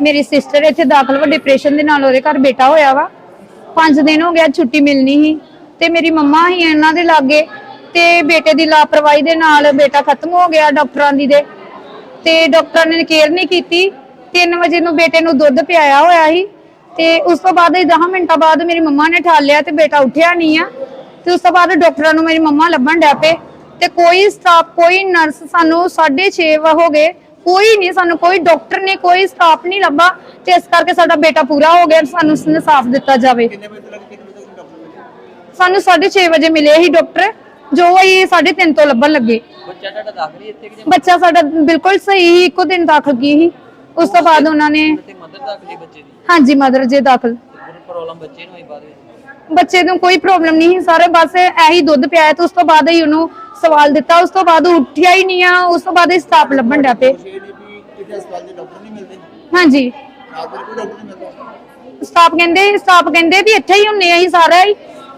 ਮੇਰੀ ਸਿਸਟਰ ਇੱਥੇ ਦਾਖਲ ਵਾ ਡਿਪਰੈਸ਼ਨ ਦੇ ਨਾਲ ਉਹਦੇ ਘਰ ਬੇਟਾ ਹੋਇਆ ਵਾ। 5 ਦਿਨ ਹੋ ਗਿਆ ਛੁੱਟੀ ਮਿਲਣੀ ਸੀ ਤੇ ਮੇਰੀ ਮੰਮਾ ਹੀ ਇਹਨਾਂ ਦੇ ਲਾਗੇ ਤੇ ਬੇਟੇ ਦੀ ਲਾਪਰਵਾਹੀ ਦੇ ਨਾਲ ਬੇਟਾ ਖਤਮ ਹੋ ਗਿਆ ਡਾਕਟਰਾਂ ਦੀ ਦੇ। ਤੇ ਡਾਕਟਰਾਂ ਨੇ ਕੇਅਰ ਨਹੀਂ ਕੀਤੀ। 3 ਵਜੇ ਨੂੰ ਬੇਟੇ ਨੂੰ ਦੁੱਧ ਪਿਆਇਆ ਹੋਇਆ ਸੀ ਤੇ ਉਸ ਤੋਂ ਬਾਅਦ ਹੀ 10 ਮਿੰਟਾਂ ਬਾਅਦ ਮੇਰੀ ਮੰਮਾ ਨੇ ਠਾਲ ਲਿਆ ਤੇ ਬੇਟਾ ਉੱਠਿਆ ਨਹੀਂ ਆ। ਤੇ ਉਸ ਤੋਂ ਬਾਅਦ ਡਾਕਟਰਾਂ ਨੂੰ ਮੇਰੀ ਮੰਮਾ ਲੱਭਣ ਡਿਆ ਪਏ। ਤੇ ਕੋਈ ਸਟਾਫ ਕੋਈ ਨਰਸ ਸਾਨੂੰ 6:30 ਹੋ ਗਏ ਕੋਈ ਨਹੀਂ ਸਾਨੂੰ ਕੋਈ ਡਾਕਟਰ ਨੇ ਕੋਈ ਸਟਾਫ ਨਹੀਂ ਲੱਭਾ ਤੇ ਇਸ ਕਰਕੇ ਸਾਡਾ ਬੇਟਾ ਪੂਰਾ ਹੋ ਗਿਆ ਸਾਨੂੰ ਇਨਸਾਫ ਦਿੱਤਾ ਜਾਵੇ। ਕਿੰਨੇ ਵਜੇ ਤੋਂ ਲੈ ਕੇ ਕਿੰਨੇ ਵਜੇ ਤੱਕ ਡਾਕਟਰ ਮਿਲੇ? ਸਾਨੂੰ 6:30 ਵਜੇ ਮਿਲੇ ਸੀ ਡਾਕਟਰ ਜੋ ਇਹ 3:30 ਤੋਂ ਲੱਭਣ ਲੱਗੇ। ਬੱਚਾ ਤੁਹਾਡਾ ਦਾਖਲ ਹੀ ਇੱਥੇ ਕਿ ਬੱਚਾ ਸਾਡਾ ਬਿਲਕੁਲ ਸਹੀ ਸੀ ਇੱਕੋ ਦਿਨ ਦਾਖਲ ਕੀ ਸੀ। ਉਸ ਤੋਂ ਬਾਅਦ ਉਹਨਾਂ ਨੇ ਤੇ ਮਦਰ ਦਾਖਲ ਹੀ ਬੱਚੇ ਦੀ? ਹਾਂਜੀ ਮਦਰ ਜੇ ਦਾਖਲ। ਕੋਈ ਪ੍ਰੋਬਲਮ ਬੱਚੇ ਨੂੰ ਹੋਈ ਬਾਅਦ ਵਿੱਚ? ਬੱਚੇ ਨੂੰ ਕੋਈ ਪ੍ਰੋਬਲਮ ਨਹੀਂ ਸੀ ਸਾਰੇ ਬਸ ਇਹੀ ਦੁੱਧ ਪਿਆਇਆ ਤੇ ਉਸ ਤੋਂ ਬਾਅਦ ਹੀ ਉਹਨੂੰ ਸਵਾਲ ਦਿੱਤਾ ਉਸ ਤੋਂ ਬਾਅਦ ਉਹ ਉੱਠਿਆ ਹੀ ਨਹੀਂ ਆ ਉਸ ਤੋਂ ਬਾਅਦ ਹੀ ਸਟਾਪ ਲੱਭਣ ਪਏ ਦੇ ਡਾਕਟਰ ਨਹੀਂ ਮਿਲਦੇ? ਹਾਂਜੀ। ਸਟਾਫ ਕਹਿੰਦੇ ਸਟਾਫ ਕਹਿੰਦੇ ਵੀ ਇੱਥੇ ਹੀ ਹੁੰਨੇ ਆ ਅਸੀਂ ਸਾਰਾ ਹੀ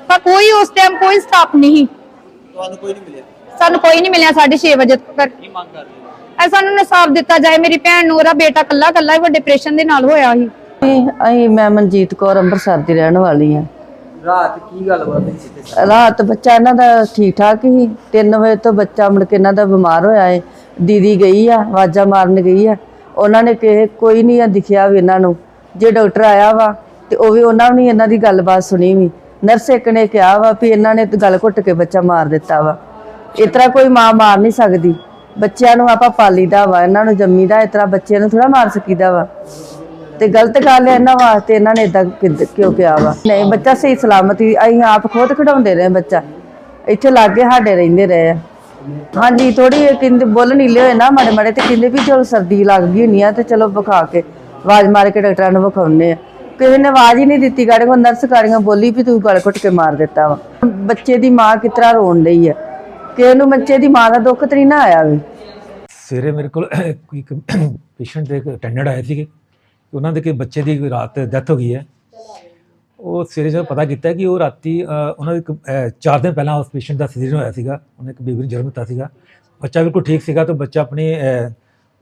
ਪਰ ਕੋਈ ਉਸ ਟਾਈਮ ਕੋਈ ਸਟਾਫ ਨਹੀਂ। ਤੁਹਾਨੂੰ ਕੋਈ ਨਹੀਂ ਮਿਲਿਆ? ਸਾਨੂੰ ਕੋਈ ਨਹੀਂ ਮਿਲਿਆ 6:30 ਵਜੇ ਤੱਕ। ਕੀ ਮੰਗ ਕਰ ਰਹੇ ਹੋ? ਐ ਸਾਨੂੰ ਇਨਸਾਫ ਦਿੱਤਾ ਜਾਏ ਮੇਰੀ ਭੈਣ ਨੂੰ ਉਹਦਾ ਬੇਟਾ ਕੱਲਾ ਕੱਲਾ ਹੀ ਵੱਡੇ ਡਿਪਰੈਸ਼ਨ ਦੇ ਨਾਲ ਹੋਇਆ ਸੀ। ਅਸੀਂ ਮੈਂ ਮਨਜੀਤ ਕੌਰ ਅੰਮ੍ਰਿਤਸਰ ਦੀ ਰਹਿਣ ਵਾਲੀ ਆ ਰਾਤ ਕੀ ਗੱਲ ਬਾਤ ਹੋਈ ਇੱਥੇ ਰਾਤ ਬੱਚਾ ਇਹਨਾਂ ਦਾ ਠੀਕ ਠਾਕ ਹੀ। 3 ਵਜੇ ਤੋਂ ਬੱਚਾ ਮੁੜ ਕੇ ਇਹਨਾਂ ਦਾ ਬਿਮਾਰ ਹੋਇਆ ਏ। ਦੀਦੀ ਗਈ ਆ, ਆਵਾਜ਼ਾਂ ਮਾਰਨ ਗਈ ਆ। ਉਹਨਾਂ ਨੇ ਕਿਹਾ, ਕੋਈ ਨਹੀਂ ਆ ਦਿਖਿਆ ਵੀ ਇਹਨਾਂ ਨੂੰ। ਜੇ ਡਾਕਟਰ ਆਇਆ ਵਾ ਤੇ ਉਹ ਵੀ ਉਹਨਾਂ ਨੇ ਇਹਨਾਂ ਦੀ ਗੱਲਬਾਤ ਸੁਣੀ ਵੀ। ਨਰਸ ਇੱਕ ਨੇ ਕਿਹਾ ਵਾ ਵੀ ਇਹਨਾਂ ਨੇ ਗੱਲ ਘੁੱਟ ਕੇ ਬੱਚਾ ਮਾਰ ਦਿੱਤਾ ਵਾ। ਇਸ ਤਰ੍ਹਾਂ ਕੋਈ ਮਾਂ ਮਾਰ ਨਹੀਂ ਸਕਦੀ। ਬੱਚਿਆਂ ਨੂੰ ਆਪਾਂ ਪਾਲੀਦਾ ਵਾ, ਇਹਨਾਂ ਨੂੰ ਜੰਮੀਦਾ, ਇਸ ਤਰ੍ਹਾਂ ਬੱਚਿਆਂ ਨੂੰ ਥੋੜਾ ਮਾਰ ਸਕੀਦਾ ਵਾ। ਤੇ ਗਲਤ ਗੱਲ ਹੈ ਇਹਨਾਂ ਵਾਸਤੇ, ਇਹਨਾਂ ਨੇ ਇਦਾਂ ਕਿਉਂ ਕਿਹਾ ਵਾ? ਨਹੀਂ, ਬੱਚਾ ਸਹੀ ਸਲਾਮਤੀ ਅਸੀਂ ਆਪ ਖੁਦ ਖਿਡਾਉਂਦੇ ਰਹੇ ਬੱਚਾ। ਇੱਥੇ ਲਾਗੇ ਸਾਡੇ ਰਹਿੰਦੇ ਰਹੇ ਆ। ਹਾਂਜੀ ਥੋੜੀ ਕਹਿੰਦੇ ਬੁੱਲ ਨੀਲੇ ਹੋਏ ਨਾ ਮਾੜੇ ਮਾੜੇ ਤੇ ਕਹਿੰਦੇ ਵੀ ਚਲੋ ਸਰਦੀ ਲੱਗ ਗਈ ਹੁੰਨੀ ਆ ਤੇ ਚਲੋ ਵਿਖਾ ਕੇ ਆਵਾਜ਼ ਮਾਰ ਕੇ ਡਾਕਟਰਾਂ ਨੂੰ ਵਿਖਾਉਨੇ ਆ। ਕਿਸੇ ਨੇ ਆਵਾਜ਼ ਹੀ ਨਹੀਂ ਦਿੱਤੀ ਗਾੜੀ ਕੋ ਨਰਸ ਗਾੜੀਆਂ ਬੋਲੀ ਵੀ ਤੂੰ ਗਲ ਘੁੱਟ ਕੇ ਮਾਰ ਦਿੱਤਾ ਵਾ। ਬੱਚੇ ਦੀ ਮਾਂ ਕਿਤਰਾ ਰੋਣ ਲਈ ਆ? ਕਿ ਉਹਨੂੰ ਬੱਚੇ ਦੀ ਮਾਂ ਦਾ ਦੁੱਖ ਤਰੀ ਨਾ ਆਇਆ ਵੀ। ਸਵੇਰੇ ਮੇਰੇ ਕੋਲ ਕੋਈ ਪੇਸ਼ੈਂਟ ਦੇ ਅਟੈਂਡੈਂਟ ਆਏ ਸੀਗੇ। ਉਹਨਾਂ ਦੇ ਕਿ ਬੱਚੇ ਦੀ ਰਾਤ ਡੈਥ ਹੋ ਗਈ ਹੈ। ਉਹ ਸਵੇਰੇ ਜਦੋਂ ਪਤਾ ਕੀਤਾ ਕਿ ਉਹ ਰਾਤੀ ਉਹਨਾਂ ਦੇ 4 ਦਿਨ ਪਹਿਲਾਂ ਉਸ ਪੇਸ਼ੈਂਟ ਦਾ ਸਿਜ਼ੇਰੀਅਨ ਹੋਇਆ ਸੀਗਾ। ਉਹਨੇ ਇੱਕ ਬੇਬੀ ਨੂੰ ਜਨਮ ਦਿੱਤਾ ਸੀਗਾ। ਬੱਚਾ ਬਿਲਕੁਲ ਠੀਕ ਸੀਗਾ ਤਾਂ ਬੱਚਾ ਆਪਣੇ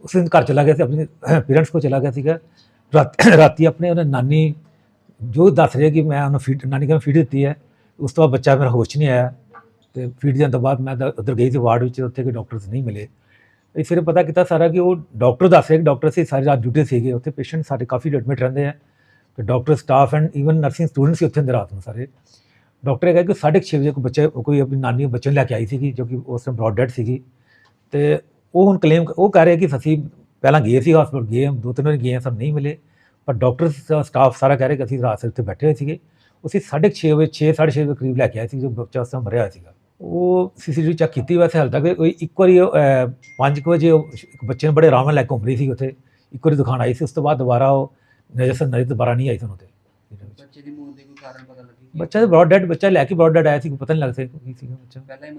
ਉਸ ਦਿਨ ਘਰ ਚਲਾ ਗਿਆ ਸੀ, ਆਪਣੇ ਪੇਰੈਂਟਸ ਕੋਲ ਚਲਾ ਗਿਆ ਸੀਗਾ। ਰਾਤੀ ਆਪਣੇ ਉਹਨੇ ਨਾਨੀ ਜੋ ਦੱਸ ਰਿਹਾ ਕਿ ਮੈਂ ਉਹਨੂੰ ਫੀਡ ਨਾਨੀ ਕਹਿੰਦਾ ਫੀਡ ਦਿੱਤੀ ਹੈ। ਉਸ ਤੋਂ ਬਾਅਦ ਬੱਚਾ ਮੇਰਾ ਹੋਸ਼ ਨਹੀਂ ਆਇਆ ਤੇ ਫੀਡ ਦੇਣ ਤੋਂ ਬਾਅਦ ਮੈਂ ਤਾਂ ਉੱਧਰ ਗਈ ਸੀ ਵਾਰਡ ਵਿੱਚ, ਉੱਥੇ ਕੋਈ ਡਾਕਟਰਸ ਨਹੀਂ ਮਿਲੇ। ਇਸ ਫਿਰ ਪਤਾ ਕੀਤਾ ਸਾਰਾ ਕਿ ਉਹ ਡਾਕਟਰ ਦੱਸ ਰਹੇ ਕਿ ਡਾਕਟਰ ਸੀ ਸਾਰੇ ਰਾਤ ਡਿਊਟੀ ਸੀਗੇ। ਉੱਥੇ ਪੇਸ਼ੈਂਟ ਸਾਡੇ ਕਾਫੀ ਐਡਮਿਟ ਰਹਿੰਦੇ ਆ। ਤੇ doctor staff and even nursing students ਸੀ ਉੱਥੇ ਅੰਦਰ ਰਾਤ ਨੂੰ ਸਾਰੇ। ਡਾਕਟਰ ਇਹ ਕਹਿੰਦੇ ਕਿ 6:30 ਵਜੇ ਕੋਈ ਬੱਚਾ ਕੋਈ ਆਪਣੀ ਨਾਨੀ ਨੂੰ ਬੱਚੇ ਨੂੰ ਲੈ ਕੇ ਆਈ ਸੀਗੀ ਜੋ ਕਿ ਉਸ ਟਾਈਮ ਬ੍ਰੌਡ ਡੈਡ ਸੀਗੀ। ਤੇ ਉਹ ਹੁਣ ਕਲੇਮ ਉਹ ਕਹਿ ਰਹੇ ਕਿ ਅਸੀਂ ਪਹਿਲਾਂ ਗਏ ਸੀ ਹਸਪਤਾਲ ਗਏ ਹਾਂ, ਦੋ ਤਿੰਨ ਵਾਰ ਗਏ ਹਾਂ, ਸਾਨੂੰ ਨਹੀਂ ਮਿਲੇ। ਪਰ ਡਾਕਟਰ ਸਟਾਫ ਸਾਰਾ ਕਹਿ ਰਹੇ ਕਿ ਅਸੀਂ ਰਾਤ ਸਿਰ ਉੱਥੇ ਬੈਠੇ ਹੋਏ ਸੀਗੇ। ਅਸੀਂ 6:30 ਵਜੇ 6 6:30 ਵਜੇ ਕਰੀਬ ਲੈ ਕੇ ਆਏ ਸੀ ਜੋ ਬੱਚਾ ਉਸ ਟਾਈਮ ਮਰਿਆ ਹੋਇਆ ਸੀਗਾ। ਉਹ ਸੀਸੀਟੀਵੀ ਚੈੱਕ ਕੀਤੀ ਵੈਸੇ ਹਾਲ ਤੱਕ। ਕੋਈ ਇੱਕ ਵਾਰੀ 5 ਵਜੇ ਉਹ ਇੱਕ ਬੱਚੇ ਨੂੰ ਬੜੇ ਆਰਾਮ ਨਾਲ ਲੈ ਕੇ ਘੁੰਮ ਰਹੀ ਸੀ ਉੱਥੇ। ਇੱਕ ਵਾਰੀ ਦਿਖਾਣ ਆਈ ਸੀ ਉਸ ਤੋਂ ਬਾਅਦ ਦੁਬਾਰਾ ਉਹ ਨਜ਼ਰ ਨਜ਼ਰ ਦੁਬਾਰਾ ਨਹੀਂ ਆਈ ਤੁਹਾਨੂੰ ਤੇ ਬੱਚੇ ਦੀ ਮੌਤ ਦੇ ਕੋਈ ਕਾਰਨ ਪਤਾ ਲੱਗੀ? ਬੱਚਾ ਤਾਂ ਬ੍ਰੌਡ ਡੈਡ ਬੱਚਾ ਲੈ ਕੇ ਬ੍ਰੌਡ ਡੈਡ ਆਇਆ ਸੀ ਪਤਾ ਨਹੀਂ ਲੱਗਦਾ ਕੀ ਸੀਗਾ ਬੱਚਾ। ਪਹਿਲਾਂ ਹੀ